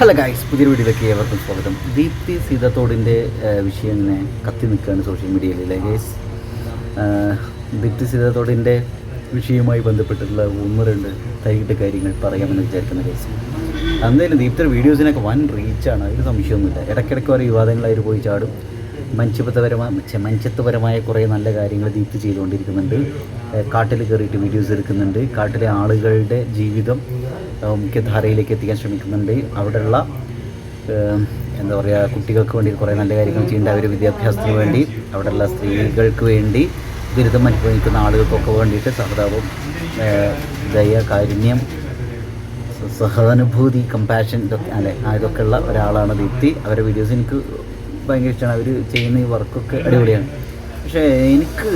Hello guys പുതിയ വീഡിയോയിലേക്ക് ഏവർക്കും സ്വാഗതം. ദീപ്തി സീതത്തോടിന്റെ വിഷയം ഇങ്ങനെ കത്തി നിൽക്കുകയാണ് സോഷ്യൽ മീഡിയയിൽ അല്ലേ ഗൈസ് ദീപ്തി സീതത്തോടിന്റെ വിഷയവുമായി ബന്ധപ്പെട്ടിട്ടുള്ള ഒന്ന് രണ്ട് തൈകിട്ട് കാര്യങ്ങൾ പറയാമെന്ന് വിചാരിക്കുന്ന ഗൈസ് അന്നേരം ദീപ്തിയുടെ വീഡിയോസിനൊക്കെ വൻ റീച്ചാണ് അതിൽ സംശയമൊന്നുമില്ല. ഇടയ്ക്കിടയ്ക്ക് ഓരോ വിവാദങ്ങളായിട്ട് പോയി ചാടും. മനുഷ്യത്വപരമായ മനുഷ്യത്വപരമായ കുറേ നല്ല കാര്യങ്ങൾ ദീപ്തി ചെയ്തുകൊണ്ടിരിക്കുന്നുണ്ട്. കാട്ടിൽ കയറിയിട്ട് വീഡിയോസ് എടുക്കുന്നുണ്ട്. കാട്ടിലെ ആളുകളുടെ ജീവിതം മുഖ്യധാരയിലേക്ക് എത്തിക്കാൻ ശ്രമിക്കുന്നുണ്ട്. അവിടെയുള്ള എന്താ പറയുക കുട്ടികൾക്ക് വേണ്ടി കുറേ നല്ല കാര്യങ്ങൾ ചെയ്യേണ്ട ഒരു വിദ്യാഭ്യാസത്തിന് വേണ്ടി അവിടെയുള്ള സ്ത്രീകൾക്ക് വേണ്ടി ദുരിതം അനുഭവിക്കുന്ന ആളുകൾക്കൊക്കെ വേണ്ടിയിട്ട് സഹതാപം ദയ കാരുണ്യം സഹാനുഭൂതി കമ്പാഷൻ ഇതൊക്കെ അല്ലെ ഇതൊക്കെയുള്ള ഒരാളാണ് ദീപ്തി. അവരുടെ വീഡിയോസ് എനിക്ക് ഭയങ്കര ഇഷ്ടമാണ്. അവർ ചെയ്യുന്ന ഈ വർക്കൊക്കെ അടിപൊളിയാണ്. പക്ഷേ എനിക്ക്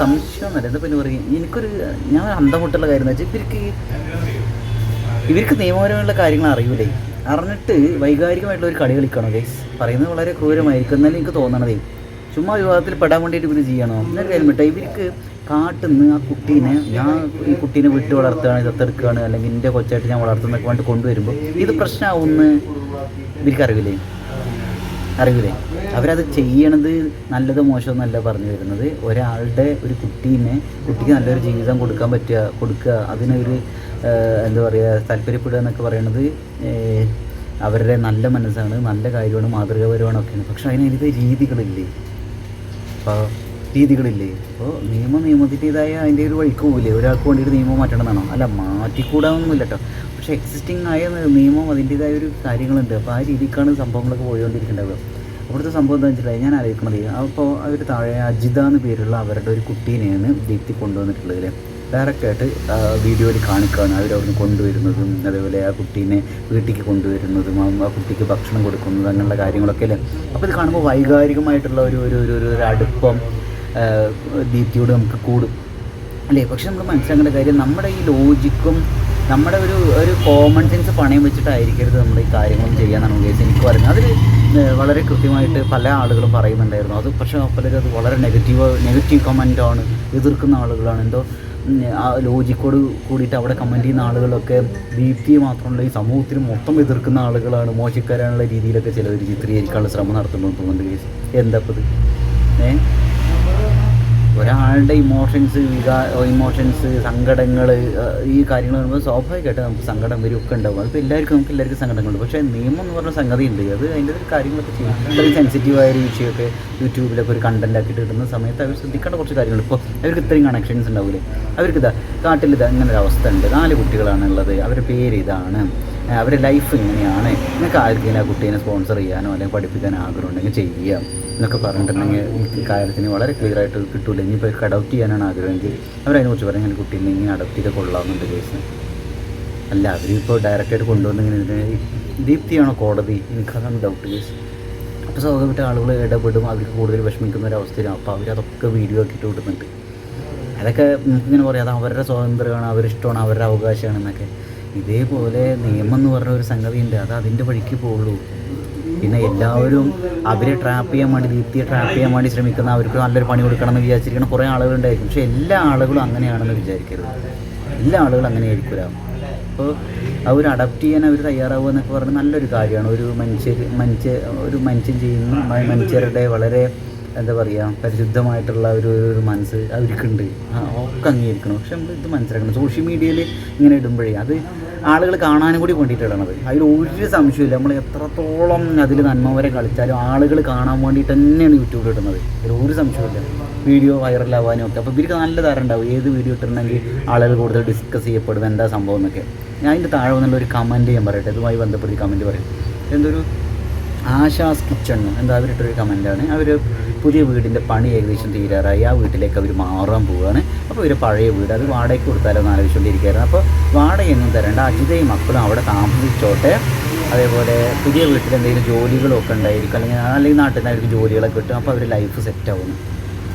സംശയം എന്നല്ല എന്താ പിന്നെ പറയും എനിക്കൊരു ഞാൻ അന്തമുട്ടുള്ള കാര്യം എന്ന് വെച്ചാൽ ഇവർക്ക് ഇവർക്ക് നിയമപരമായുള്ള കാര്യങ്ങൾ അറിയൂലേ. അറിഞ്ഞിട്ട് വൈകാരികമായിട്ടുള്ള ഒരു കളി കളിക്കണോ ഗൈസ് പറയുന്നത് വളരെ ക്രൂരമായിരിക്കും. എന്നാലും എനിക്ക് തോന്നണതേ. ചുമ്മാ വിവാഹത്തിൽ പെടാൻ വേണ്ടിയിട്ട് ഇവർ ചെയ്യണോ? എന്നൊരു വിട്ടെ ഇവർക്ക് കാട്ടുന്ന് ആ കുട്ടീനെ ഞാൻ ഈ കുട്ടീനെ വിട്ട് വളർത്തുകയാണ് ദത്തെടുക്കുകയാണ് അല്ലെങ്കിൽ എന്റെ കൊച്ചായിട്ട് ഞാൻ വളർത്തുന്നൊക്കെ വേണ്ടി കൊണ്ടുവരുമ്പോൾ ഇത് പ്രശ്നമാവുമെന്ന് ഇവർക്ക് അറിവില്ലേ? അറിവില്ലേ? അവരത് ചെയ്യണത് നല്ലത് മോശമെന്നല്ല പറഞ്ഞു വരുന്നത്. ഒരാളുടെ ഒരു കുട്ടീനെ കുട്ടിക്ക് നല്ലൊരു ജീവിതം കൊടുക്കാൻ പറ്റുക കൊടുക്കുക അതിനൊരു എന്താ പറയുക താല്പര്യപ്പെടുക എന്നൊക്കെ പറയണത് അവരുടെ നല്ല മനസ്സാണ് നല്ല കാര്യമാണ് മാതൃകാപരമാണ് ഒക്കെയാണ്. പക്ഷെ അതിനതിന്റെ രീതികളില്ലേ? അപ്പോൾ രീതികളില്ലേ? അപ്പോൾ നിയമം നിയമത്തിന്റെതായ അതിന്റെ ഒരു വഴിക്ക് പോകില്ലേ ഒരാൾക്ക് വേണ്ടിയിട്ട് നിയമം മാറ്റണമെന്നാണോ? അല്ല മാറ്റിക്കൂടാതൊന്നുമില്ല കേട്ടോ പക്ഷേ എക്സിസ്റ്റിംഗ് ആയ നിയമം അതിന്റേതായ ഒരു കാര്യങ്ങളുണ്ട്. അപ്പോൾ ആ രീതിക്കാണ് സംഭവങ്ങളൊക്കെ പോയിക്കൊണ്ടിരിക്കേണ്ടത്. അവിടുത്തെ സംഭവം എന്താ വെച്ചിട്ടുണ്ടെങ്കിൽ ഞാൻ ആലോചിക്കണത് അപ്പോൾ അവർ താഴെ അജിത എന്ന് പേരുള്ള അവരുടെ ഒരു കുട്ടീനെയാണ് ദീപ്തി കൊണ്ടുവന്നിട്ടുള്ളത് ഡയറക്റ്റായിട്ട് വീഡിയോയിൽ കാണിക്കുകയാണ്. അവരവിടുന്ന് കൊണ്ടുവരുന്നതും അതേപോലെ ആ കുട്ടീനെ വീട്ടിലേക്ക് കൊണ്ടുവരുന്നതും ആ കുട്ടിക്ക് ഭക്ഷണം കൊടുക്കുന്നതും അങ്ങനെയുള്ള കാര്യങ്ങളൊക്കെ അല്ലേ? അപ്പോൾ ഇത് കാണുമ്പോൾ വൈകാരികമായിട്ടുള്ള ഒരു ഒരു ഒരു അടുപ്പം ദീപ്തിയോട് നമുക്ക് കൂടും. അല്ലേ? പക്ഷെ നമ്മൾ മനസ്സിലാക്കേണ്ട കാര്യം നമ്മുടെ ഈ ലോജിക്കും നമ്മുടെ ഒരു ഒരു കോമൺ സെൻസ് പണയം വെച്ചിട്ടായിരിക്കരുത് നമ്മൾ ഈ കാര്യങ്ങളും ചെയ്യാന്നാണ് ഉദ്ദേശിച്ചത്. എനിക്ക് പറയുന്നത്. അതിൽ വളരെ കൃത്യമായിട്ട് പല ആളുകളും പറയുന്നുണ്ടായിരുന്നു. അത് പക്ഷേ പലരും അത് വളരെ നെഗറ്റീവ് നെഗറ്റീവ് കമന്റാണ് എതിർക്കുന്ന ആളുകളാണ്. എന്തോ ആ ലോജിക്കോട് കൂടിയിട്ട് അവിടെ കമന്റ് ചെയ്യുന്ന ആളുകളൊക്കെ ദീപ്തിയെ മാത്രമല്ല ഈ സമൂഹത്തിന് മൊത്തം എതിർക്കുന്ന ആളുകളാണ്. മോശക്കാരാനുള്ള രീതിയിലൊക്കെ ചിലവർ ചിത്രീകരിക്കാനുള്ള ശ്രമം നടത്തുന്നുണ്ടെന്ന് തോന്നുന്നുണ്ട് കേസ്. എന്താ ഇത് ഏഹ് ഒരാളുടെ ഇമോഷൻസ് വികാ ഇമോഷൻസ് സങ്കടങ്ങൾ ഈ കാര്യങ്ങൾ വരുമ്പോൾ സ്വാഭാവികമായിട്ട് നമുക്ക് സങ്കടം വരും ഒക്കെ ഉണ്ടാവും. അതിപ്പോൾ എല്ലാവർക്കും നമുക്ക് എല്ലാവർക്കും സങ്കടങ്ങളുണ്ട്. പക്ഷേ നിയമം എന്ന് പറഞ്ഞ സംഗതി ഉണ്ട്. അത് അതിന്റെ കാര്യങ്ങളൊക്കെ ചെയ്യും. അത്രയും സെൻസിറ്റീവായ ഒരു വിഷയമൊക്കെ യൂട്യൂബിലൊക്കെ ഒരു കണ്ടന്റ് ആക്കിയിട്ട് കിട്ടുന്ന സമയത്ത് അവർ ശ്രദ്ധിക്കേണ്ട കുറച്ച് കാര്യങ്ങൾ ഇപ്പോൾ അവർക്ക് ഇത്രയും കണക്ഷൻസ് ഉണ്ടാവില്ലേ അവർക്ക് ഇതാ കാട്ടിൽ ഇതാ ഇങ്ങനെ ഒരു അവസ്ഥ ഉണ്ട്. നാല് കുട്ടികളാണുള്ളത് അവരുടെ പേര് ഇതാണ്. അവരുടെ ലൈഫ് ഇങ്ങനെയാണ്. നിങ്ങൾക്ക് ആർക്കെങ്കിലും ആ കുട്ടീനെ സ്പോൺസർ ചെയ്യാനോ അല്ലെങ്കിൽ പഠിപ്പിക്കാൻ ആഗ്രഹം ഉണ്ടെങ്കിൽ ചെയ്യാം എന്നൊക്കെ പറഞ്ഞിട്ടുണ്ടെങ്കിൽ ഈ കാര്യത്തിന് വളരെ ക്ലിയർ ആയിട്ട് കിട്ടൂല. ഇനിയിപ്പോൾ അഡോപ്റ്റ് ചെയ്യാനാണ് ആഗ്രഹമെങ്കിൽ അവരതിനെക്കുറിച്ച് പറയാം ഇങ്ങനെ കുട്ടീനെ ഇങ്ങനെ അഡോപ്റ്റ് ചെയ്ത് കൊള്ളാമെന്നുണ്ട് കേസ്. അല്ല അവരിപ്പോൾ ഡയറക്റ്റായിട്ട് കൊണ്ടുവന്നിങ്ങനെ ദീപ്തിയാണോ കോടതി? എനിക്കതാണ് ഡൗട്ട് കേസ്. അപ്പോൾ സ്വാഭാവികമായിട്ട് ആളുകൾ ഇടപെടും അവർക്ക് കൂടുതൽ വിഷമിക്കുന്ന ഒരു അവസ്ഥയിലാണ് അപ്പോൾ അവരതൊക്കെ വീഡിയോ ആക്കിയിട്ട് വിടുന്നുണ്ട് അതൊക്കെ നമുക്കിങ്ങനെ പറയാം. അത് അവരുടെ സ്വാതന്ത്ര്യമാണ് അവരിഷ്ടമാണ് അവരുടെ അവകാശമാണ് എന്നൊക്കെ. ഇതേപോലെ നിയമം എന്ന് പറഞ്ഞ ഒരു സംഗതി ഉണ്ട് അത് അതിന്റെ വഴിക്ക് പോകുള്ളൂ. പിന്നെ എല്ലാവരും അവരെ ട്രാപ്പ് ചെയ്യാൻ വേണ്ടി ദീപ്തിയെ ട്രാപ്പ് ചെയ്യാൻ വേണ്ടി ശ്രമിക്കുന്ന അവർക്ക് നല്ലൊരു പണി കൊടുക്കണം എന്ന് വിചാരിച്ചിരിക്കുന്ന കുറേ ആളുകളുണ്ടായിരിക്കും പക്ഷേ എല്ലാ ആളുകളും അങ്ങനെയാണെന്ന് വിചാരിക്കരുത്. എല്ലാ ആളുകളും അങ്ങനെ ആയിരിക്കില്ല അപ്പോൾ അവർ അഡപ്റ്റ് ചെയ്യാൻ അവർ തയ്യാറാവുക എന്നൊക്കെ പറഞ്ഞാൽ നല്ലൊരു കാര്യമാണ്. ഒരു മനുഷ്യർ മനുഷ്യ ഒരു മനുഷ്യൻ ചെയ്യുന്ന മനുഷ്യരുടെ വളരെ എന്താ പറയുക പരിശുദ്ധമായിട്ടുള്ള ഒരു ഒരു മനസ്സ് അവർക്കുണ്ട്. ഒക്കെ അംഗീകരിക്കണം. പക്ഷെ നമ്മൾ ഇത് മനസ്സിലാക്കണം. സോഷ്യൽ മീഡിയയിൽ ഇങ്ങനെ ഇടുമ്പോഴേ അത് ആളുകൾ കാണാനും കൂടി വേണ്ടിയിട്ടാണത് അതിൽ ഒരു സംശയമില്ല നമ്മൾ എത്രത്തോളം അതിൽ നന്മ വരെ കളിച്ചാലും ആളുകൾ കാണാൻ വേണ്ടിയിട്ട് തന്നെയാണ് യൂട്യൂബിൽ ഇടുന്നത്. അതിൽ ഒരു സംശയമില്ല വീഡിയോ വൈറലാവാനും ഒക്കെ. അപ്പോൾ ഇവർക്ക് നല്ല ധാരണ ഉണ്ടാവും. ഏത് വീഡിയോ ഇട്ടിട്ടുണ്ടെങ്കിൽ ആളുകൾ കൂടുതൽ ഡിസ്കസ് ചെയ്യപ്പെടും. എന്താ സംഭവം എന്നൊക്കെ. ഞാൻ അതിന്റെ താഴെ വന്നുള്ള ഒരു കമന്റ് ഞാൻ പറയട്ടെ. ഇതുമായി ബന്ധപ്പെട്ട് കമന്റ് പറയും. എന്തൊരു ആശാസ് കിച്ചൺ എന്താ അവരിട്ടൊരു കമന്റാണ് അവർ പുതിയ വീടിന്റെ പണി ഏകദേശം തീരാറായി. ആ വീട്ടിലേക്ക് അവർ മാറാൻ പോവുകയാണ് അപ്പോൾ ഇവർ പഴയ വീട് അത് വാടകയ്ക്ക് കൊടുത്താലോ എന്ന് ആലോചിച്ചുകൊണ്ടിരിക്കുകയായിരുന്നു. അപ്പോൾ വാടകയൊന്നും തരേണ്ട. അജിതയും മക്കളും അവിടെ താമസിച്ചോട്ടെ. അതേപോലെ പുതിയ വീട്ടിൽ എന്തെങ്കിലും ജോലികളൊക്കെ ഉണ്ടായിരിക്കും. അല്ലെങ്കിൽ അല്ലെങ്കിൽ നാട്ടിൽ നിന്നായിരിക്കും ജോലികളൊക്കെ കിട്ടും അപ്പോൾ അവർ ലൈഫ് സെറ്റ് ആവുന്നു.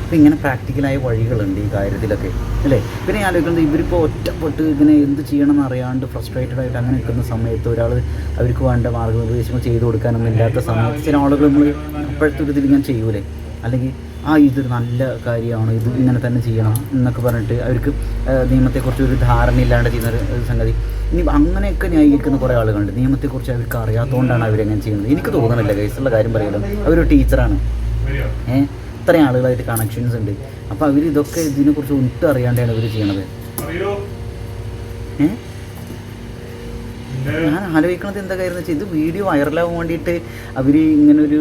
അപ്പോൾ ഇങ്ങനെ പ്രാക്ടിക്കലായ വഴികളുണ്ട് ഈ കാര്യത്തിലൊക്കെ അല്ലേ? പിന്നെ ആലോചിക്കുന്നത് ഇവരിപ്പോൾ ഒറ്റപ്പെട്ട് ഇങ്ങനെ എന്ത് ചെയ്യണം അറിയാണ്ട് ഫ്രസ്ട്രേറ്റഡ് ആയിട്ട് അങ്ങനെ നിൽക്കുന്ന സമയത്ത് ഒരാൾ അവർക്ക് വേണ്ട മാർഗനിർദ്ദേശങ്ങൾ ചെയ്തു കൊടുക്കാനൊന്നും ഇല്ലാത്ത സമയത്ത് ചില ആളുകൾ നമ്മൾ അപ്പോഴത്തെ ഒരു ഇതിൽ ഇങ്ങനെ ചെയ്യൂലേ? അല്ലെങ്കിൽ ആ ഇതൊരു നല്ല കാര്യമാണ് ഇത് ഇങ്ങനെ തന്നെ ചെയ്യണം എന്നൊക്കെ പറഞ്ഞിട്ട് അവർക്ക് നിയമത്തെക്കുറിച്ച് ഒരു ധാരണ ഇല്ലാണ്ട് ചെയ്യുന്ന ഒരു ഒരു സംഗതി. ഇനി അങ്ങനെയൊക്കെ ന്യായീകരിക്കുന്ന കുറേ ആളുകളുണ്ട്. നിയമത്തെക്കുറിച്ച് അവർക്ക് അറിയാത്തതുകൊണ്ടാണ് അവരെങ്ങനെ ചെയ്യുന്നത്. എനിക്ക് തോന്നുന്നില്ല കേസുള്ള കാര്യം പറയുന്നത് അവരൊരു ടീച്ചറാണ് ഏഹ് ഇത്രയും ആളുകളായിട്ട് കണക്ഷൻസ് ഉണ്ട്. അപ്പോൾ അവർ ഇതൊക്കെ ഇതിനെക്കുറിച്ച് ഒട്ടും അറിയാണ്ടാണ് ഇവർ ചെയ്യണത്. ഏഹ് ഞാൻ ആലോചിക്കണത് എന്താ കാര്യം വെച്ചാൽ ഇത് വീഡിയോ വൈറലാവാൻ വേണ്ടിയിട്ട് അവർ ഇങ്ങനൊരു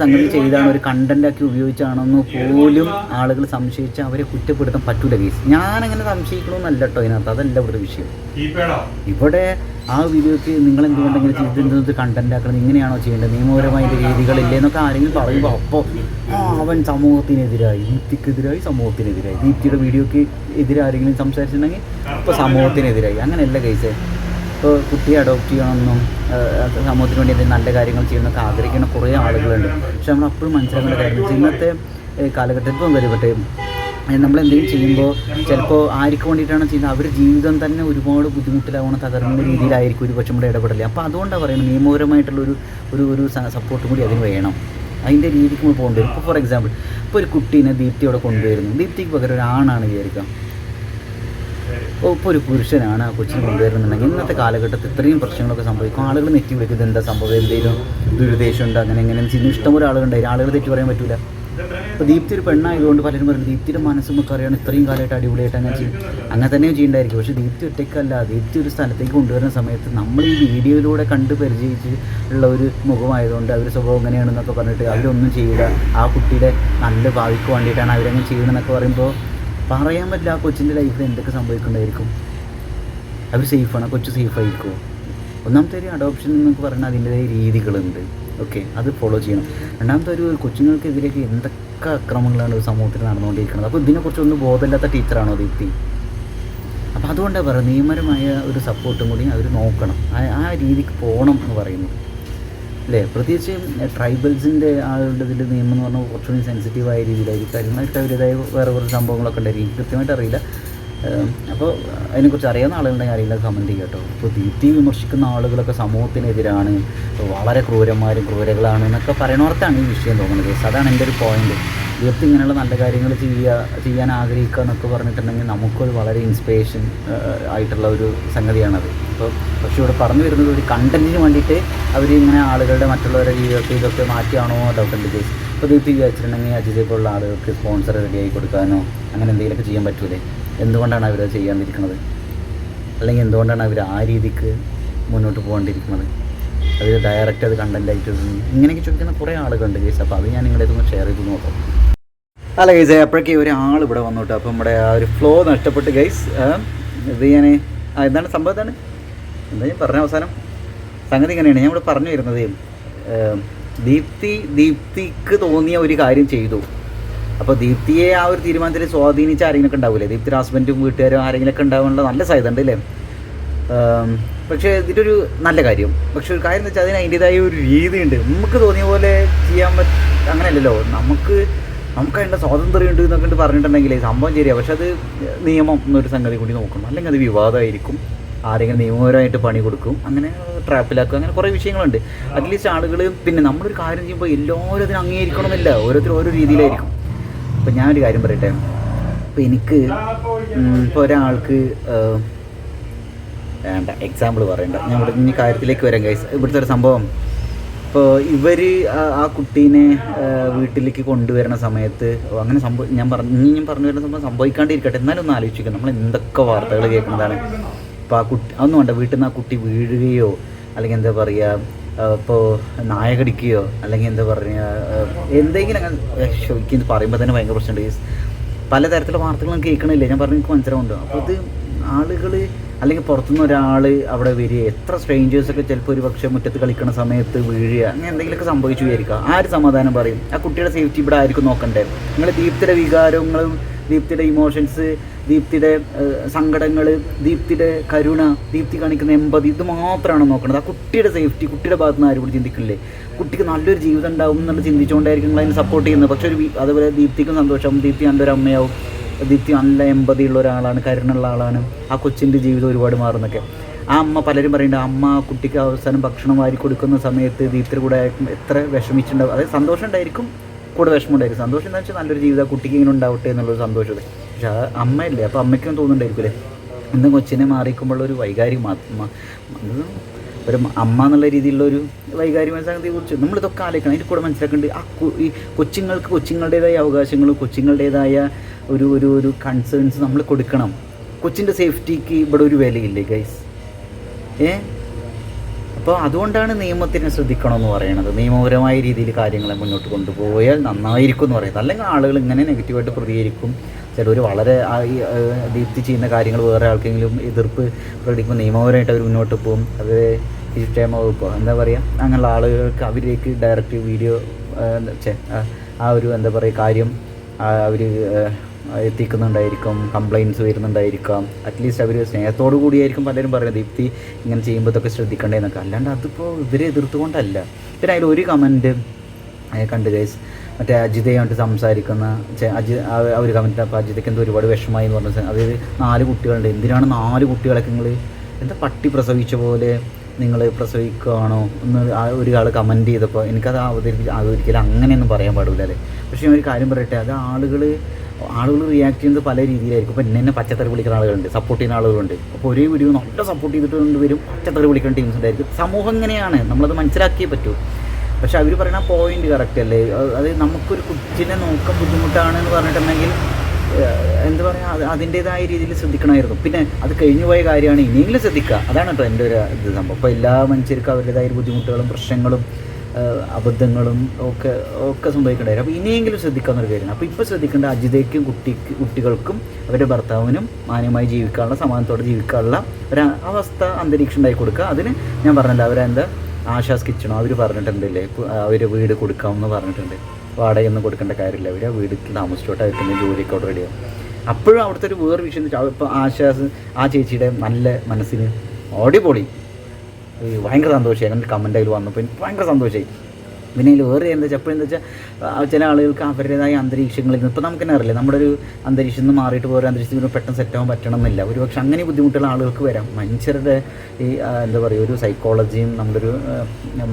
സംഗതി ചെയ്താണ് ഒരു കണ്ടന്റ് ആക്കി ഉപയോഗിച്ചാണെന്ന് പോലും ആളുകൾ സംശയിച്ച് അവരെ കുറ്റപ്പെടുത്താൻ പറ്റൂല കേസ് ഞാനങ്ങനെ സംശയിക്കണമെന്നല്ല കേട്ടോ അതിനകത്ത്. അതല്ല ഇവിടെ വിഷയം. ഇവിടെ ആ വീഡിയോക്ക് നിങ്ങൾ എന്തുകൊണ്ടെങ്കിലും ചെയ്തിരുന്നത് കണ്ടന്റ് ആക്കണം ഇങ്ങനെയാണോ ചെയ്യേണ്ടത്? നിയമപരമായിട്ട് രീതികളില്ലേ എന്നൊക്കെ ആരെങ്കിലും പറയുമ്പോൾ അപ്പോൾ അവൻ സമൂഹത്തിനെതിരായി ദീപ്തിക്കെതിരായി സമൂഹത്തിനെതിരായി. ദീപ്തിയുടെ വീഡിയോക്ക് എതിരെ ആരെങ്കിലും സംസാരിച്ചിട്ടുണ്ടെങ്കിൽ ഇപ്പോൾ സമൂഹത്തിനെതിരായി. അങ്ങനെയല്ല കേസ് ഇപ്പോൾ കുട്ടിയെ അഡോപ്റ്റ് ചെയ്യണമെന്നും സമൂഹത്തിന് വേണ്ടി എന്തെങ്കിലും നല്ല കാര്യങ്ങൾ ചെയ്യണമെന്നൊക്കെ ആഗ്രഹിക്കുന്ന കുറേ ആളുകളുണ്ട്. പക്ഷെ നമ്മൾ അപ്പോഴും മനസ്സിലാക്കേണ്ട കാര്യം ഇന്നത്തെ കാലഘട്ടത്തിൽ ഇപ്പം നമ്മൾ എന്തെങ്കിലും ചെയ്യുമ്പോൾ ചിലപ്പോൾ ആർക്ക് വേണ്ടിയിട്ടാണ് ചെയ്യുന്നത്? അവരുടെ ജീവിതം തന്നെ ഒരുപാട് ബുദ്ധിമുട്ടിലാവണ തകർന്ന രീതിയിലായിരിക്കും ഒരു പക്ഷേ നമ്മുടെ ഇടപെടൽ അപ്പോൾ അതുകൊണ്ടാണ് പറയുന്നത് നിയമപരമായിട്ടുള്ള ഒരു ഒരു ഒരു സപ്പോർട്ടും കൂടി അതിന് വേണം. അതിന്റെ രീതിക്ക് നമ്മൾ പോകേണ്ടി വരും. ഇപ്പോൾ ഫോർ എക്സാമ്പിൾ ഇപ്പോൾ ഒരു കുട്ടീനെ ദീപ്തിയോടെ കൊണ്ടുവരുന്നു. ദീപ്തിക്ക് പകരം ഒരു ആണാണ് വിചാരിക്കാം ഇപ്പോൾ ഒരു പുരുഷനാണ് ആ കൊച്ചിനെ കൊണ്ടുവരുന്നുണ്ടെങ്കിൽ ഇന്നത്തെ കാലഘട്ടത്തിൽ ഇത്രയും പ്രശ്നങ്ങളൊക്കെ സംഭവിക്കും. ആളുകൾ നെറ്റി വിളിക്കുന്നത് എന്താ സംഭവം? എന്തെങ്കിലും ദുരുദ്ദേശമുണ്ട്? അങ്ങനെ എങ്ങനെ ചെയ്യുന്ന ഇഷ്ടംപോലെ ആളുകളുണ്ടായി ആളുകൾ തെറ്റി പറയാൻ പറ്റില്ല ഇപ്പോൾ ദീപ്തി ഒരു പെണ്ണായതുകൊണ്ട് പലരും പറയും ദീപ്തിയുടെ മനസ്സ് നമുക്ക് അറിയണം ഇത്രയും കാലമായിട്ട് അടിപൊളിയായിട്ട് അങ്ങനെ ചെയ്യും. അങ്ങനെ തന്നെ ചെയ്യണ്ടായിരിക്കും. പക്ഷേ ദീപ്തി ഒറ്റയ്ക്കല്ല ദീപ്തി ഒരു സ്ഥലത്തേക്ക് കൊണ്ടുവരുന്ന സമയത്ത് നമ്മൾ ഈ വീഡിയോയിലൂടെ കണ്ട് പരിചയിച്ച് ഉള്ള ഒരു മുഖമായതുകൊണ്ട് അവർ സ്വഭാവം എങ്ങനെയാണെന്നൊക്കെ പറഞ്ഞിട്ട് അവരൊന്നും ചെയ്യില്ല. ആ കുട്ടിയുടെ നല്ല ഭാവിക്ക് വേണ്ടിയിട്ടാണ് അവരങ്ങനെ ചെയ്യുന്നതെന്നൊക്കെ പറയുമ്പോൾ പറയാൻ പറ്റില്ല ആ കൊച്ചിന്റെ ലൈഫിൽ എന്തൊക്കെ സംഭവിക്കുന്നുണ്ടായിരിക്കും. അവർ സേഫാണ് കൊച്ചു സേഫായിരിക്കുമോ ഒന്നാമത്തെ ഒരു അഡോപ്ഷൻ എന്നൊക്കെ പറഞ്ഞാൽ അതിന്റെതായ രീതികളുണ്ട്. ഓക്കെ അത് ഫോളോ ചെയ്യണം. രണ്ടാമത്തെ ഒരു കൊച്ചുങ്ങൾക്കെതിരെയൊക്കെ എന്തൊക്കെ അക്രമങ്ങളാണ് സമൂഹത്തിൽ നടന്നുകൊണ്ടിരിക്കുന്നത്. അപ്പോൾ ഇതിനെക്കുറിച്ചൊന്നും ബോധമില്ലാത്ത ടീച്ചറാണോ ദീപ്തി അപ്പോൾ അതുകൊണ്ടാണ് പറയുന്നത് നിയമപരമായ ഒരു സപ്പോർട്ടും കൂടി അവർ നോക്കണം. ആ ആ രീതിക്ക് പോകണം എന്ന് പറയുന്നത്. അല്ലേ? പ്രത്യേകിച്ച് ട്രൈബൽസിന്റെ ആളുടെ ഇതിൽ നിയമം എന്ന് പറഞ്ഞാൽ കുറച്ചുകൂടി സെൻസിറ്റീവായ രീതിയിലായിരിക്കും. കാര്യങ്ങളായിട്ട് അവരുടേതായ വേറെ കുറച്ച് സംഭവങ്ങളൊക്കെ ഉണ്ടായിരിക്കും. കൃത്യമായിട്ട് അറിയില്ല. അപ്പോൾ അതിനെക്കുറിച്ച് അറിയാവുന്ന ആളുകളുണ്ടെങ്കിൽ അറിയില്ല കമന്റ് ചെയ്യുക കേട്ടോ. ഇപ്പോൾ ദീപ്തി വിമർശിക്കുന്ന ആളുകളൊക്കെ സമൂഹത്തിനെതിരാണ്. വളരെ ക്രൂരന്മാരും ക്രൂരകളാണ് എന്നൊക്കെ പറയണവർക്കാണ് ഈ വിഷയം തോന്നുന്നത്. അതാണ് എന്റെ ഒരു പോയിന്റ് ദീപ്തി ഇങ്ങനെയുള്ള നല്ല കാര്യങ്ങൾ ചെയ്യുക ചെയ്യാൻ ആഗ്രഹിക്കുക എന്നൊക്കെ പറഞ്ഞിട്ടുണ്ടെങ്കിൽ നമുക്കൊരു വളരെ ഇൻസ്പിറേഷൻ ആയിട്ടുള്ള ഒരു സംഗതിയാണത്. അപ്പോൾ പക്ഷെ ഇവിടെ പറഞ്ഞു വരുന്നത് ഒരു കണ്ടന്റിന് വേണ്ടിയിട്ട് അവർ ഇങ്ങനെ ആളുകളുടെ മറ്റുള്ളവരുടെ ജീവിതത്തിൽ ഇതൊക്കെ മാറ്റിയാണോ ഡൗട്ട് ഉണ്ട് കേസ് ഇപ്പോൾ ദീപ്തി വിചാരിച്ചിട്ടുണ്ടെങ്കിൽ അജിതെ പോലുള്ള ആളുകൾക്ക് സ്പോൺസർ റെഡിയായി കൊടുക്കാനോ അങ്ങനെ എന്തെങ്കിലുമൊക്കെ ചെയ്യാൻ പറ്റൂലേ? എന്തുകൊണ്ടാണ് അവരത് ചെയ്യാണ്ടിരിക്കുന്നത്? അല്ലെങ്കിൽ എന്തുകൊണ്ടാണ് അവർ ആ രീതിക്ക് മുന്നോട്ട് പോകാണ്ടിരിക്കുന്നത്? അവർ ഡയറക്റ്റ് അത് കണ്ടന്റായിട്ട് ഇങ്ങനെയൊക്കെ ചോദിക്കുന്ന കുറേ ആളുകളുണ്ട് കേസ് അപ്പോൾ അത് ഞാൻ നിങ്ങളുടെ ഒന്ന് ഷെയർ ചെയ്ത് നോക്കാം. അല്ല ഗൈസ് അപ്പോഴേക്കും ഒരാൾ ഇവിടെ വന്നു കേട്ടോ അപ്പോൾ നമ്മുടെ ആ ഒരു ഫ്ലോ നഷ്ടപ്പെട്ട് ഗൈസ് ഇത് ഞാൻ എന്താണ് സംഭവം എന്താണ്? എന്താ ഞാൻ പറഞ്ഞ അവസാനം? സംഗതി ഇങ്ങനെയാണ്. ഞാൻ ഇവിടെ പറഞ്ഞു വരുന്നത് ദീപ്തി ദീപ്തിക്ക് തോന്നിയ ഒരു കാര്യം ചെയ്തു. അപ്പോൾ ദീപ്തിയെ ആ ഒരു തീരുമാനത്തിൽ സ്വാധീനിച്ച ആരെങ്കിലൊക്കെ ഉണ്ടാവില്ലേ ദീപ്തിയുടെ ഹസ്ബൻഡും വീട്ടുകാരും ആരെങ്കിലൊക്കെ ഉണ്ടാവാനുള്ള നല്ല സാധ്യത ഉണ്ട് അല്ലേ? പക്ഷേ ഇതിന്റെ നല്ല കാര്യം. പക്ഷേ ഒരു കാര്യം എന്ന് വെച്ചാൽ അതിന് അതിന്റെതായ ഒരു രീതിയുണ്ട്. നമുക്ക് തോന്നിയ പോലെ ചെയ്യാൻ പറ്റ അങ്ങനെയല്ലല്ലോ. നമുക്ക് നമുക്ക് അതിന്റെ സ്വാതന്ത്ര്യം ഉണ്ട് എന്നൊക്കെ പറഞ്ഞിട്ടുണ്ടെങ്കിൽ സംഭവം ശരിയാണ് പക്ഷെ അത് നിയമം എന്നൊരു സംഗതി കൂടി നോക്കണം അല്ലെങ്കിൽ അത് വിവാദമായിരിക്കും. ആരെങ്കിലും നിയമപരമായിട്ട് പണി കൊടുക്കും. അങ്ങനെ ട്രാപ്പിലാക്കും. അങ്ങനെ കുറേ വിഷയങ്ങളുണ്ട്. അറ്റ്ലീസ്റ്റ് ആളുകൾ പിന്നെ നമ്മളൊരു കാര്യം ചെയ്യുമ്പോൾ എല്ലാവരും അതിന് അംഗീകരിക്കണമെന്നില്ല. ഓരോരുത്തർ ഓരോ രീതിയിലായിരിക്കും. അപ്പം ഞാനൊരു കാര്യം പറയട്ടെ. ഇപ്പം എനിക്ക് ഇപ്പോൾ ഒരാൾക്ക് വേണ്ട എക്സാമ്പിൾ പറയണ്ട. ഞാൻ ഇവിടെ ഇനി കാര്യത്തിലേക്ക് വരാം ഗൈസ് ഇവിടുത്തെ ഒരു സംഭവം. ഇപ്പോൾ ഇവർ ആ കുട്ടീനെ വീട്ടിലേക്ക് കൊണ്ടുവരുന്ന സമയത്ത് അങ്ങനെ സംഭവം ഞാൻ പറഞ്ഞു ഇനി ഞാൻ പറഞ്ഞു വരുന്ന സംഭവം സംഭവിക്കാണ്ടിരിക്കട്ടെ എന്നാലും ഒന്ന് ആലോചിക്കുക നമ്മൾ എന്തൊക്കെ വാർത്തകൾ കേൾക്കുന്നതാണ്. ഇപ്പോൾ ആ കുട്ടി അതൊന്നും വേണ്ട വീട്ടിൽ നിന്ന് ആ കുട്ടി വീഴുകയോ അല്ലെങ്കിൽ എന്താ പറയുക ഇപ്പോൾ നായകടിക്കുകയോ അല്ലെങ്കിൽ എന്താ പറയുക എന്തെങ്കിലും അങ്ങനെ ശോയ്ക്ക് പറയുമ്പോൾ തന്നെ ഭയങ്കര പ്രശ്നമുണ്ട്. പലതരത്തിലുള്ള വാർത്തകളും കേൾക്കണില്ലേ? ഞാൻ പറഞ്ഞു എനിക്ക് മനസ്സിലാവുന്നുണ്ടോ. അപ്പോൾ അത് ആളുകൾ അല്ലെങ്കിൽ പുറത്തുനിന്ന് ഒരാൾ അവിടെ വരിക എത്ര സ്ട്രേഞ്ചേഴ്സൊക്കെ ചിലപ്പോൾ ഒരു പക്ഷേ മുറ്റത്ത് കളിക്കുന്ന സമയത്ത് വീഴുക അങ്ങനെ എന്തെങ്കിലുമൊക്കെ സംഭവിച്ചു വിചാരിക്കുക. ആര് സമാധാനം പറയും. ആ കുട്ടിയുടെ സേഫ്റ്റി ഇവിടെ ആയിരിക്കും നോക്കണ്ടേ? നിങ്ങൾ ദീപ്തിയുടെ വികാരങ്ങളും ദീപ്തിയുടെ ഇമോഷൻസ് ദീപ്തിയുടെ സങ്കടങ്ങൾ ദീപ്തിയുടെ കരുണ ദീപ്തി കാണിക്കുന്ന എമ്പതി ഇത് മാത്രമാണ് നോക്കുന്നത് ആ കുട്ടിയുടെ സേഫ്റ്റി കുട്ടിയുടെ ഭാഗത്ത് നിന്ന് ആരും കൂടി ചിന്തിക്കില്ലേ? കുട്ടിക്ക് നല്ലൊരു ജീവിതം ഉണ്ടാവും എന്നുള്ളത് ചിന്തിച്ചുകൊണ്ടായിരിക്കും നിങ്ങൾ അതിനെ സപ്പോർട്ട് ചെയ്യുന്നത്. പക്ഷേ ഒരു അതുപോലെ ദീപ്തിക്കും സന്തോഷം ദീപ്തി നല്ലൊരു അമ്മയാവും. ദീപ്തി നല്ല എമ്പതിയുള്ള ഒരാളാണ് കരുണുള്ള ആളാണ്. ആ കൊച്ചിന്റെ ജീവിതം ഒരുപാട് മാറുന്നൊക്കെ. ആ അമ്മ പലരും പറയുന്നുണ്ട് അമ്മ കുട്ടിക്ക് അവസാനം ഭക്ഷണം വാരി കൊടുക്കുന്ന സമയത്ത് ദീപ്തിയുടെ കൂടെ എത്ര വിഷമിച്ചിട്ടുണ്ടാവും. അതായത് സന്തോഷം ഉണ്ടായിരിക്കും കൂടെ വിഷമം ഉണ്ടായിരിക്കും. സന്തോഷം എന്താ വെച്ചാൽ നല്ലൊരു ജീവിതം കുട്ടിക്ക് ഇങ്ങനെ ഉണ്ടാവട്ടെ എന്നുള്ളൊരു സന്തോഷം പക്ഷെ ആ അമ്മയല്ലേ അപ്പോൾ അമ്മയ്ക്കും തോന്നുന്നുണ്ടായിരിക്കും അല്ലേ ഇന്ന് കൊച്ചിനെ മാറിക്കുമ്പോൾ ഒരു വൈകാരി മാത്രം ഒരു അമ്മ എന്നുള്ള രീതിയിലുള്ള ഒരു വൈകാരിക സംഗതിയെ കുറിച്ച് നമ്മളിതൊക്കെ ആലോചിക്കണം. അതിന്റെ കൂടെ മനസ്സിലാക്കേണ്ടത് ആ ഈ കൊച്ചുങ്ങൾക്ക് കൊച്ചുങ്ങളുടേതായ അവകാശങ്ങളും കൊച്ചുങ്ങളുടേതായ ഒരു ഒരു ഒരു കൺസേൺസ് നമ്മൾ കൊടുക്കണം. കൊച്ചിന്റെ സേഫ്റ്റിക്ക് ഇവിടെ ഒരു വിലയില്ലേ ഗൈസ് ഏ? അപ്പോൾ അതുകൊണ്ടാണ് നിയമത്തിനെ ശ്രദ്ധിക്കണമെന്ന് പറയുന്നത് നിയമപരമായ രീതിയിൽ കാര്യങ്ങളെ മുന്നോട്ട് കൊണ്ടുപോയാൽ നന്നായിരിക്കും എന്ന് പറയുന്നത്. അല്ലെങ്കിൽ ആളുകൾ ഇങ്ങനെ നെഗറ്റീവായിട്ട് പ്രതികരിക്കും. ചിലർ വളരെ ദീപ്തി ചെയ്യുന്ന കാര്യങ്ങൾ വേറെ ആർക്കെങ്കിലും എതിർപ്പ് പ്രകടിക്കുമ്പോൾ നിയമപരമായിട്ട് അവർ മുന്നോട്ട് പോകും. അത് ക്ഷേമ വകുപ്പോ എന്താ പറയുക അങ്ങനെയുള്ള ആളുകൾക്ക് അവരിലേക്ക് ഡയറക്റ്റ് വീഡിയോ ആ ഒരു എന്താ പറയുക കാര്യം അവർ എത്തിക്കുന്നുണ്ടായിരിക്കും കംപ്ലയിൻസ് വരുന്നുണ്ടായിരിക്കാം. അറ്റ്ലീസ്റ്റ് അവർ സ്നേഹത്തോടു കൂടിയായിരിക്കും പലരും പറയുന്നത് ദീപ്തി ഇങ്ങനെ ചെയ്യുമ്പോൾ ഇതൊക്കെ ശ്രദ്ധിക്കണ്ടേന്നൊക്കെ അല്ലാണ്ട് അതിപ്പോൾ ഇവരെ എതിർത്തുകൊണ്ടല്ല. പിന്നെ അതിൽ ഒരു കമന്റ് കണ്ടു ഗൈസ് മറ്റേ അജിതയായിട്ട് സംസാരിക്കുന്ന അജി ആ ഒരു കമന്റ് അപ്പോൾ അജിതയ്ക്ക് എന്തോ ഒരുപാട് വിഷമമായി എന്ന് പറഞ്ഞ അതായത് നാല് കുട്ടികളുണ്ട്. എന്തിനാണ് നാല് കുട്ടികളൊക്കെ നിങ്ങൾ എന്താ പട്ടി പ്രസവിച്ച പോലെ നിങ്ങൾ പ്രസവിക്കുകയാണോ എന്ന് ആ ഒരു ആൾ കമന്റ് ചെയ്തപ്പോൾ എനിക്കത് അവതരിപ്പിച്ച് അവതരിക്കൽ അങ്ങനെയൊന്നും പറയാൻ പാടില്ല അല്ലേ? പക്ഷേ ഞാൻ ഒരു കാര്യം പറയട്ടെ അത് ആളുകൾ ആളുകൾ റിയാക്ട് ചെയ്യുന്നത് പല രീതിയിലായിരിക്കും. ഇപ്പോൾ എന്നെ പച്ചത്തറി വിളിക്കുന്ന ആളുകളുണ്ട് സപ്പോർട്ട് ചെയ്യുന്ന ആളുകളുണ്ട്. അപ്പോൾ ഒരേ വീഡിയോ നല്ല സപ്പോർട്ട് ചെയ്തിട്ട് വരും പച്ചത്തറി വിളിക്കുന്ന ടീംസ് ഉണ്ടായിരിക്കും. സമൂഹം ഇങ്ങനെയാണ് നമ്മളത് മനസ്സിലാക്കിയേ പറ്റൂ. പക്ഷെ അവർ പറയുന്ന പോയിന്റ് കറക്റ്റ് അല്ലേ? അത് നമുക്കൊരു കുച്ചിനെ നോക്കാൻ ബുദ്ധിമുട്ടാണ് എന്ന് പറഞ്ഞിട്ടുണ്ടെങ്കിൽ എന്ത് പറയുക അത് അതിന്റേതായ രീതിയിൽ ശ്രദ്ധിക്കണമായിരുന്നു. പിന്നെ അത് കഴിഞ്ഞു പോയ കാര്യമാണ് ഇനിയെങ്കിലും ശ്രദ്ധിക്കുക. അതാണ് കേട്ടോ എന്റെ ഒരു ഇത് സംഭവം. അപ്പോൾ എല്ലാ മനുഷ്യർക്കും അവരുടേതായ ബുദ്ധിമുട്ടുകളും പ്രശ്നങ്ങളും അബദ്ധങ്ങളും ഒക്കെ ഒക്കെ സംഭവിക്കണ്ടായിരുന്നു അപ്പോൾ ഇനിയെങ്കിലും ശ്രദ്ധിക്കാവുന്നൊരു കാര്യമാണ്. അപ്പോൾ ഇപ്പോൾ ശ്രദ്ധിക്കേണ്ട അജിതയ്ക്കും കുട്ടിക്ക് കുട്ടികൾക്കും അവരുടെ ഭർത്താവിനും മാന്യമായി ജീവിക്കാനുള്ള സമാധാനത്തോടെ ജീവിക്കാനുള്ള ഒരു അവസ്ഥ അന്തരീക്ഷം ഉണ്ടാക്കി കൊടുക്കുക. അതിന് ഞാൻ പറഞ്ഞല്ലോ അവരെന്താ? ആശാസ് കിച്ചണോ അവർ പറഞ്ഞിട്ടുണ്ടല്ലേ? അവർ വീട് കൊടുക്കാമെന്ന് പറഞ്ഞിട്ടുണ്ട്. വാടകയൊന്നും കൊടുക്കേണ്ട കാര്യമില്ല അവർ വീട് താമസിച്ചോട്ടെ അവർക്ക് ജോലിയൊക്കെ അവിടെ റെഡിയാവും. അപ്പോഴും അവിടുത്തെ ഒരു വേറെ വിഷയം ഇപ്പോൾ ആശാസ് ആ ചേച്ചിയുടെ നല്ല മനസ്സിന് അടിപൊളി ഈ ഭയങ്കര സന്തോഷമായി. അങ്ങനെ കമന്റ് അതിൽ വന്നപ്പോൾ എനിക്ക് ഭയങ്കര സന്തോഷമായി. പിന്നെ ഇതിൽ വേറെ എന്താ വെച്ചാൽ എന്താ വെച്ചാൽ ചില ആളുകൾക്ക് അവരുടേതായ അന്തരീക്ഷങ്ങളിൽ നിന്ന് ഇപ്പോൾ നമുക്ക് തന്നെ അറിയില്ല നമ്മുടെ ഒരു അന്തരീക്ഷം നിന്ന് മാറിയിട്ട് പോകുന്ന അന്തരീക്ഷത്തിൽ പെട്ടെന്ന് സെറ്റ് ആവാൻ പറ്റണമെന്നില്ല. ഒരു പക്ഷെ അങ്ങനെ ബുദ്ധിമുട്ടുള്ള ആളുകൾക്ക് വരാം. മനുഷ്യരുടെ ഈ എന്താ പറയുക ഒരു സൈക്കോളജിയും നമ്മുടെ ഒരു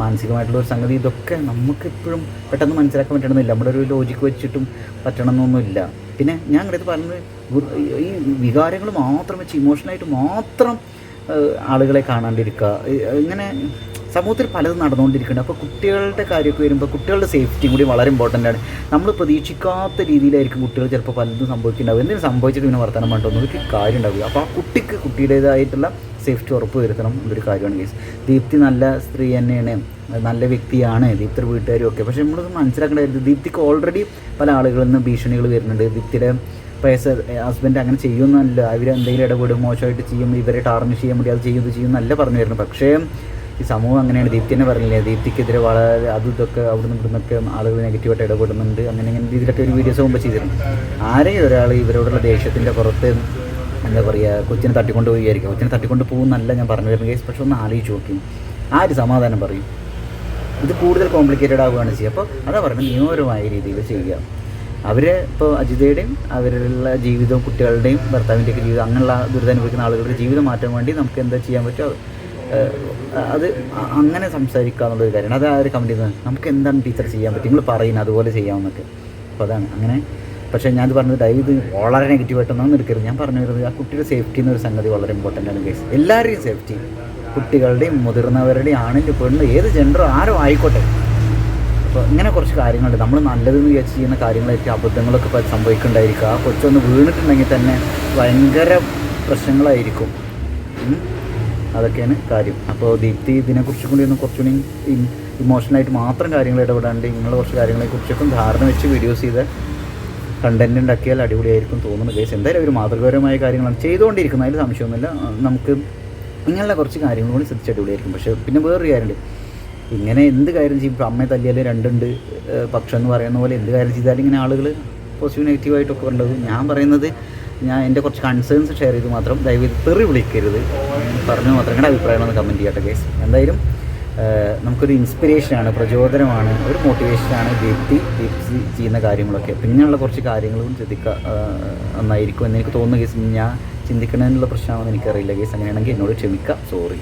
മാനസികമായിട്ടുള്ള ഒരു സംഗതി ഇതൊക്കെ നമുക്ക് എപ്പോഴും പെട്ടെന്ന് മനസ്സിലാക്കാൻ പറ്റണമെന്നില്ല. നമ്മുടെ ഒരു ലോജിക്ക് വെച്ചിട്ടും പറ്റണമെന്നൊന്നുമില്ല. പിന്നെ ഞാൻ അടുത്ത് പറഞ്ഞത് ഈ വികാരങ്ങൾ മാത്രം വെച്ച് ഇമോഷണലായിട്ട് മാത്രം ആളുകളെ കാണാണ്ടിരിക്കുക. ഇങ്ങനെ സമൂഹത്തിൽ പലതും നടന്നുകൊണ്ടിരിക്കുന്നുണ്ട്. അപ്പോൾ കുട്ടികളുടെ കാര്യമൊക്കെ വരുമ്പോൾ കുട്ടികളുടെ സേഫ്റ്റിയും കൂടി വളരെ ഇമ്പോർട്ടന്റ് ആണ്. നമ്മൾ പ്രതീക്ഷിക്കാത്ത രീതിയിലായിരിക്കും കുട്ടികൾ ചിലപ്പോൾ പലതും സംഭവിക്കുന്നുണ്ടാവും എന്തെങ്കിലും സംഭവിച്ചിട്ട് പിന്നെ വർത്തമാനം വേണ്ടോ ഒരു കാര്യം ഉണ്ടാവില്ല അപ്പോൾ ആ കുട്ടിക്ക് കുട്ടിയുടേതായിട്ടുള്ള സേഫ്റ്റി ഉറപ്പ് വരുത്തണം എന്നൊരു കാര്യമാണ് കേസ് ദീപ്തി നല്ല സ്ത്രീ തന്നെയാണ്. നല്ല വ്യക്തിയാണ്. ദീപ്തിയുടെ വീട്ടുകാരും ഒക്കെ. പക്ഷേ നമ്മളത് മനസ്സിലാക്കേണ്ടത് ദീപ്തിക്ക് ഓൾറെഡി പല ആളുകളിൽ നിന്ന് ഭീഷണികൾ വരുന്നുണ്ട്. ദീപ്തിയുടെ പൈസ ഹസ്ബൻഡ് അങ്ങനെ ചെയ്യുന്നല്ല അവർ എന്തെങ്കിലും ഇടപെടും മോശമായിട്ട് ചെയ്യും ഇവരെ ടാർണിഷ് ചെയ്യാൻ വേണ്ടി അത് ചെയ്യും ഇത് ചെയ്യും എന്നല്ല പറഞ്ഞു വരുന്നത് പക്ഷേ ഈ സമൂഹം അങ്ങനെയാണ്. ദീപ്തി തന്നെ പറഞ്ഞില്ലേ ദീപ്തിക്കെതിരെ വളരെ അതും ഇതൊക്കെ അവിടുന്ന് ഇവിടുന്നൊക്കെ ആളുകൾ നെഗറ്റീവായിട്ട് ഇടപെടുന്നുണ്ട്. അങ്ങനെ ഇങ്ങനെ രീതിയിലൊക്കെ ഒരു വീഡിയോസ് മുമ്പ് ചെയ്തിരുന്നു. ആരെയും ഒരാൾ ഇവരോടുള്ള ദേഷ്യത്തിന്റെ പുറത്ത് എന്താ പറയുക കൊച്ചിനെ തട്ടിക്കൊണ്ട് പോയിരിക്കും കൊച്ചിനെ തട്ടിക്കൊണ്ട് പോകുന്നല്ല ഞാൻ പറഞ്ഞു വരുന്നത് കേസ് പക്ഷെ ഒന്ന് ആലോചിച്ച് നോക്കി. ആ ഒരു സമാധാനം പറയും. ഇത് കൂടുതൽ കോംപ്ലിക്കേറ്റഡ് ആവുകയാണ് ചെയ്യുക. അപ്പോൾ അതാ പറയുന്നത് നിയമപരമായ രീതിയിൽ ചെയ്യുക. അവർ ഇപ്പോൾ അജിതയുടെയും അവരുടെ ജീവിതവും കുട്ടികളുടെയും ഭർത്താവിന്റെയൊക്കെ ജീവിതം അങ്ങനെയുള്ള ദുരിതം അനുഭവിക്കുന്ന ആളുകളുടെ ജീവിതം മാറ്റാൻ വേണ്ടി നമുക്ക് എന്താ ചെയ്യാൻ പറ്റുമോ? അത് അത് അങ്ങനെ സംസാരിക്കുക എന്നുള്ളൊരു കാര്യമാണ് അത് ആ ഒരു കമന്റ് ചെയ്യുന്നത് നമുക്ക് എന്താണ് ടീച്ചർ ചെയ്യാൻ പറ്റും നിങ്ങൾ പറയുന്നത് അതുപോലെ ചെയ്യാമെന്നൊക്കെ അപ്പോൾ അതാണ്. അങ്ങനെ പക്ഷേ ഞാൻ പറഞ്ഞത് ദയവ് ഇത് വളരെ നെഗറ്റീവായിട്ടൊന്നും എടുക്കരുത് ഞാൻ പറഞ്ഞു വരുന്നത് ആ കുട്ടിയുടെ സേഫ്റ്റി എന്നൊരു സംഗതി വളരെ ഇമ്പോർട്ടന്റ് ആണ് കേസ് എല്ലാവരുടെയും സേഫ്റ്റി കുട്ടികളുടെയും മുതിർന്നവരുടെയും ആണിന്റെ പെണ്ണ് ഏത് ജെൻഡറോ ആരോ ആയിക്കോട്ടെ. അപ്പോൾ ഇങ്ങനെ കുറച്ച് കാര്യങ്ങളുണ്ട്. നമ്മൾ നല്ലതെന്ന് വിചാരിച്ച് ചെയ്യുന്ന കാര്യങ്ങളായിരിക്കും അബദ്ധങ്ങളൊക്കെ സംഭവിക്കുന്നുണ്ടായിരിക്കുക സംഭവിക്കുന്നുണ്ടായിരിക്കും. ആ കൊച്ചൊന്ന് വീണിട്ടുണ്ടെങ്കിൽ തന്നെ ഭയങ്കര പ്രശ്നങ്ങളായിരിക്കും. അതൊക്കെയാണ് കാര്യം. അപ്പോൾ ദീപ്തി ഇതിനെക്കുറിച്ച് കൂടി ഒന്ന് കുറച്ചുകൂടി ഇമോഷണലായിട്ട് മാത്രം കാര്യങ്ങൾ ഇടപെടാണ്ട് ഇങ്ങനെ കുറച്ച് കാര്യങ്ങളെക്കുറിച്ചൊക്കെ ധാരണ വെച്ച് വീഡിയോസ് ചെയ്ത് കണ്ടന്റ് ഉണ്ടാക്കിയാൽ അടിപൊളിയായിരിക്കും തോന്നുന്നു കേസ് എന്തായാലും ഒരു മാതൃകാപരമായ കാര്യങ്ങളാണ് ചെയ്തുകൊണ്ടിരിക്കുന്നത്. അതിൽ സംശയമൊന്നുമില്ല. നമുക്ക് ഇങ്ങനെയുള്ള കുറച്ച് കാര്യങ്ങൾ കൂടി ശ്രദ്ധിച്ച് അടിപൊളിയായിരിക്കും. പക്ഷേ പിന്നെ വേറൊരു കാര്യമുണ്ട്. ഇങ്ങനെ എന്ത് കാര്യം ചെയ്യും? അമ്മയെ തല്ലിയാൽ രണ്ടുണ്ട്. പക്ഷം എന്ന് പറയുന്ന പോലെ എന്ത് കാര്യം ചെയ്താലും ഇങ്ങനെ ആളുകൾ പോസിറ്റീവ് നെഗറ്റീവായിട്ടൊക്കെ ഉള്ളത് ഞാൻ പറയുന്നത് ഞാൻ എന്റെ കുറച്ച് കൺസേൺസ് ഷെയർ ചെയ്ത് മാത്രം ദയവേത് തെറി വിളിക്കരുത്. പറഞ്ഞു മാത്രം നിങ്ങളുടെ അഭിപ്രായം ഒന്ന് കമന്റ് ചെയ്യട്ടെ കേസ് എന്തായാലും നമുക്കൊരു ഇൻസ്പിറേഷനാണ് പ്രചോദനമാണ് ഒരു മോട്ടിവേഷനാണ് വ്യക്തി ദീപ്തി ചെയ്യുന്ന കാര്യങ്ങളൊക്കെ. പിന്നെയുള്ള കുറച്ച് കാര്യങ്ങളും ചിന്തിക്കുക നന്നായിരിക്കും എന്ന് എനിക്ക് തോന്നുന്നു കേസ് ഞാൻ ചിന്തിക്കണമെന്നുള്ള പ്രശ്നമാണെന്ന് എനിക്കറിയില്ല കേസ് അങ്ങനെയാണെങ്കിൽ എന്നോട് ക്ഷമിക്കുക സോറി